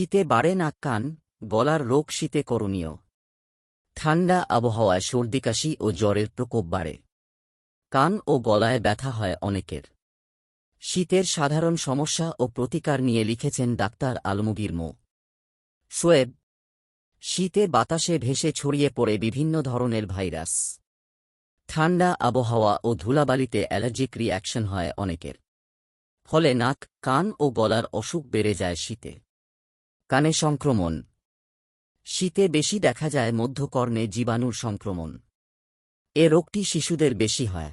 শীতে বাড়ে নাক কান, গলার রোগ শীতে করণীয়। ঠান্ডা আবহাওয়ায় সর্দি, কাশি ও জ্বরের প্রকোপ বাড়ে। কান ও গলায় ব্যথা হয় অনেকের। শীতের সাধারণ সমস্যা ও প্রতিকার নিয়ে লিখেছেন ডাক্তার আলমগীর মো। সোয়েব, শীতে বাতাসে ভেসে ছড়িয়ে পড়ে বিভিন্ন ধরনের ভাইরাস। ঠান্ডা আবহাওয়া ও ধুলাবালিতে অ্যালার্জিক রিঅ্যাকশন হয় অনেকের। ফলে নাক, কান ও গলার অসুখ বেড়ে যায় শীতে। কানে সংক্রমণ। শীতে বেশি দেখা যায় মধ্যকর্ণে জীবাণুর সংক্রমণ। এ রোগটি শিশুদের বেশি হয়।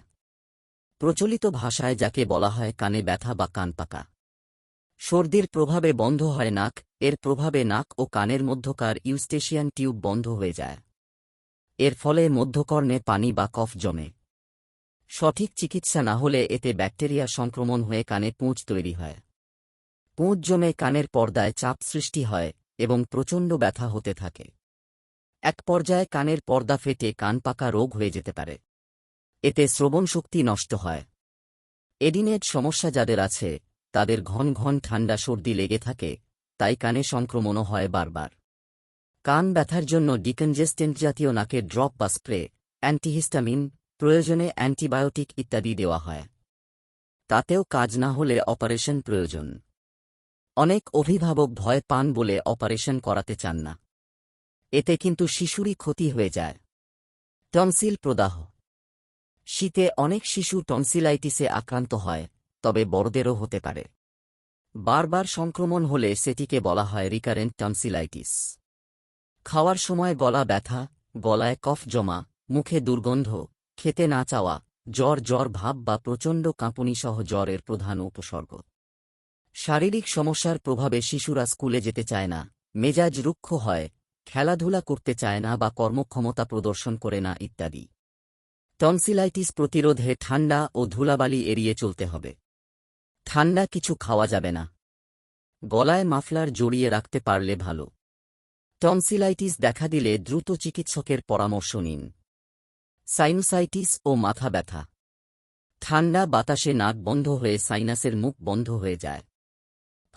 প্রচলিত ভাষায় যাকে বলা হয় কানে ব্যথা বা কান পাকা। সর্দির প্রভাবে বন্ধ হয় নাক, এর প্রভাবে নাক ও কানের মধ্যকার ইউস্টেশিয়ান টিউব বন্ধ হয়ে যায়। এর ফলে মধ্যকর্ণে পানি বা কফ জমে। সঠিক চিকিৎসা না হলে এতে ব্যাকটেরিয়া সংক্রমণ হয়ে কানে পুঁজ তৈরি হয়। পুঁজ জমে কানের পর্দায় চাপ সৃষ্টি হয় এবং প্রচণ্ড ব্যথা হতে থাকে। এক পর্যায়ে কানের পর্দা ফেটে কান পাকা রোগ হয়ে যেতে পারে। এতে শ্রবণ শক্তি নষ্ট হয়। এডিনেট সমস্যা যাদের আছে, তাদের ঘন ঘন ঠান্ডা সর্দি লেগে থাকে, তাই কানে সংক্রমণও হয় বারবার। কান ব্যথার জন্য ডিকনজেস্টেন্ট জাতীয় নাকের ড্রপ বা স্প্রে, অ্যান্টিহিস্টামিন, প্রয়োজনে অ্যান্টিবায়োটিক ইত্যাদি দেওয়া হয়। তাতেও কাজ না হলে অপারেশন প্রয়োজন। অনেক অভিভাবক ভয় পান বলে অপারেশন করাতে চান না। এতে কিন্তু শিশুরই ক্ষতি হয়ে যায়। টনসিল প্রদাহ। শীতে অনেক শিশু টনসিলাইটিসে আক্রান্ত হয়, তবে বড়দেরও হতে পারে। বারবার সংক্রমণ হলে সেটিকে বলা হয় রিকারেন্ট টনসিলাইটিস। খাওয়ার সময় গলা ব্যথা, গলায় কফ জমা, মুখে দুর্গন্ধ, খেতে না চাওয়া, জ্বর জ্বর ভাব বা প্রচণ্ড কাঁপুনিসহ জ্বরের প্রধান উপসর্গ। শারীরিক সমস্যার প্রভাবে শিশুরা স্কুলে যেতে চায় না, মেজাজ রুক্ষ হয়, খেলাধুলা করতে চায় না বা কর্মক্ষমতা প্রদর্শন করে না ইত্যাদি। টনসিলাইটিস প্রতিরোধে ঠান্ডা ও ধুলাবালি এড়িয়ে চলতে হবে। ঠান্ডা কিছু খাওয়া যাবে না। গলায় মাফলার জড়িয়ে রাখতে পারলে ভালো। টনসিলাইটিস দেখা দিলে দ্রুত চিকিৎসকের পরামর্শ নিন। সাইনোসাইটিস ও মাথা ব্যথা। ঠান্ডা বাতাসে নাক বন্ধ হয়ে সাইনাসের মুখ বন্ধ হয়ে যায়।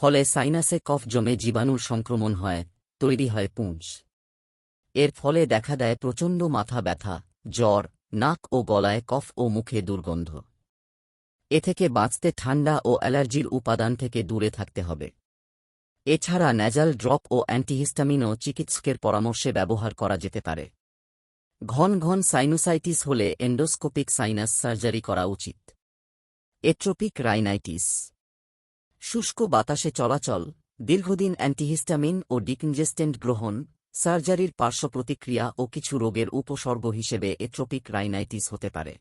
ফলে সাইনাসে কফ জমে জীবাণুর সংক্রমণ হয়, তৈরি হয় পুঁজ। এর ফলে দেখা দেয় প্রচণ্ড মাথা ব্যথা, জ্বর, নাক ও গলায় কফ ও মুখে দুর্গন্ধ। এ থেকে বাঁচতে ঠান্ডা ও অ্যালার্জির উপাদান থেকে দূরে থাকতে হবে। এছাড়া ন্যাজাল ড্রপ ও অ্যান্টিহিস্টামিনও চিকিৎসকের পরামর্শে ব্যবহার করা যেতে পারে। ঘন ঘন সাইনোসাইটিস হলে এন্ডোস্কোপিক সাইনাস সার্জারি করা উচিত। এট্রোপিক রাইনাইটিস শুষ্ক বাতাসে চলাচল, দীর্ঘদিন অ্যান্টিহিস্টামিন ও ডিকনজেস্টেন্ট গ্রহণ, সার্জারির পার্শ্ব প্রতিক্রিয়া ও কিছু রোগের উপসর্গ হিসেবে এট্রোপিক রাইনাইটিস হতে পারে।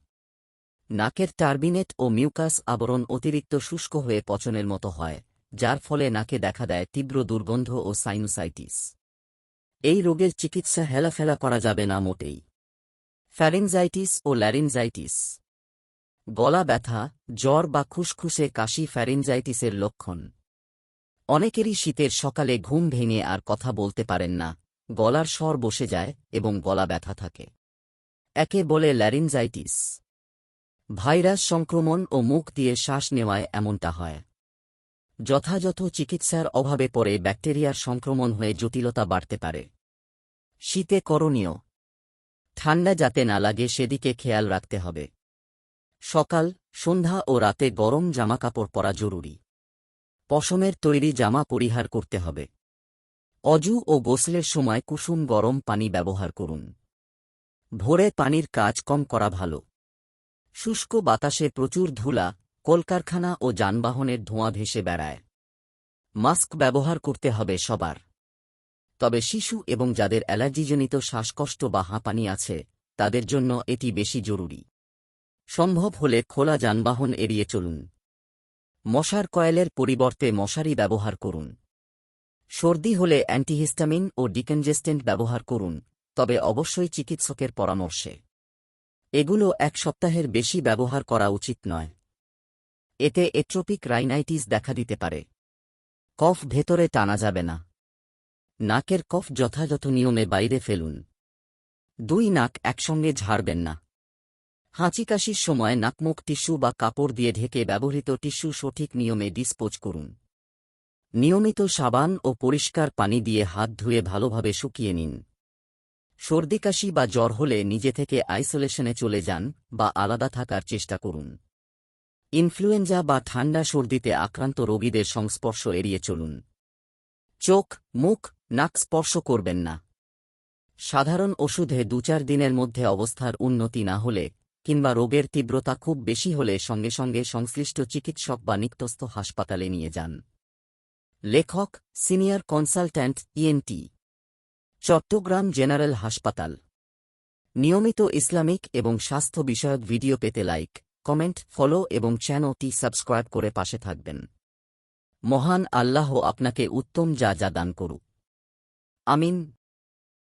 নাকের টার্বিনেট ও মিউকাস আবরণ অতিরিক্ত শুষ্ক হয়ে পচনের মতো হয়, যার ফলে নাকে দেখা দেয় তীব্র দুর্গন্ধ ও সাইনোসাইটিস। এই রোগের চিকিৎসা হেলাফেলা করা যাবে না মোটেই। ফ্যারিনজাইটিস ও ল্যারিনজাইটিস গলা ব্যথা, জ্বর বা খুসখুসে কাশি ফ্যারেঞ্জাইটিসের লক্ষণ। অনেকেরই শীতের সকালে ঘুম ভেঙে আর কথা বলতে পারেন না, গলার স্বর বসে যায় এবং গলা ব্যথা থাকে। একে বলে ল্যারিনজাইটিস। ভাইরাস সংক্রমণ ও মুখ দিয়ে শ্বাস নেওয়ায় এমনটা হয়। যথাযথ চিকিৎসার অভাবে পরে ব্যাকটেরিয়ার সংক্রমণ হয়ে জটিলতা বাড়তে পারে। শীতে করণীয়। ঠান্ডা যাতে না লাগে সেদিকে খেয়াল রাখতে হবে। সকাল, সন্ধ্যা ও রাতে গরম জামাকাপড় পরা জরুরি। পশমের তৈরি জামা পরিহার করতে হবে। অজু ও গোসলের সময় কুসুম গরম পানি ব্যবহার করুন। ভোরে পানির কাজ কম করা ভালো। শুষ্ক বাতাসে প্রচুর ধুলা, কলকারখানা ও যানবাহনের ধোঁয়া ভেসে বেড়ায়। মাস্ক ব্যবহার করতে হবে সবার। তবে শিশু এবং যাদের অ্যালার্জিজনিত শ্বাসকষ্ট বা হাঁপানি আছে, তাদের জন্য এটি বেশি জরুরি। সম্ভব হলে খোলা যানবাহন এড়িয়ে চলুন। মশার কয়েলের পরিবর্তে মশারি ব্যবহার করুন। সর্দি হলে অ্যান্টিহিস্টামিন ও ডিকনজেস্টেন্ট ব্যবহার করুন, তবে অবশ্যই চিকিৎসকের পরামর্শে। এগুলো এক সপ্তাহের বেশি ব্যবহার করা উচিত নয়। এতে এট্রোপিক রাইনাইটিস দেখা দিতে পারে। কফ ভেতরে টানা যাবে না। নাকের কফ যথাযথ নিয়মে বাইরে ফেলুন। দুই নাক একসঙ্গে ঝাড়বেন না। হাঁচি কাশির সময় নাকমুখ টিস্যু বা কাপড় দিয়ে ঢেকে ব্যবহৃত টিস্যু সঠিক নিয়মে ডিসপোজ করুন। নিয়মিত সাবান ও পরিষ্কার পানি দিয়ে হাত ধুয়ে ভালোভাবে শুকিয়ে নিন। সর্দিকাশি বা জ্বর হলে নিজে থেকে আইসোলেশনে চলে যান বা আলাদা থাকার চেষ্টা করুন। ইনফ্লুয়েঞ্জা বা ঠান্ডা সর্দিতে আক্রান্ত রোগীদের সংস্পর্শ এড়িয়ে চলুন। চোখ, মুখ, নাক স্পর্শ করবেন না। সাধারণ ওষুধে দু চার দিনের মধ্যে অবস্থার উন্নতি না হলে কিংবা রোগের তীব্রতা খুব বেশি হলে সঙ্গে সঙ্গে সংশ্লিষ্ট চিকিৎসক বা নিকটস্থ হাসপাতালে নিয়ে যান। লেখক, senior consultant ENT Chittagong general হাসপাতাল। নিয়মিত ইসলামিক এবং স্বাস্থ্য বিষয়ক ভিডিও পেতে লাইক, কমেন্ট, ফলো এবং চ্যানেলটি সাবস্ক্রাইব করে পাশে থাকবেন। মহান আল্লাহ আপনাকে উত্তম যা যা দান করুক। আমিন।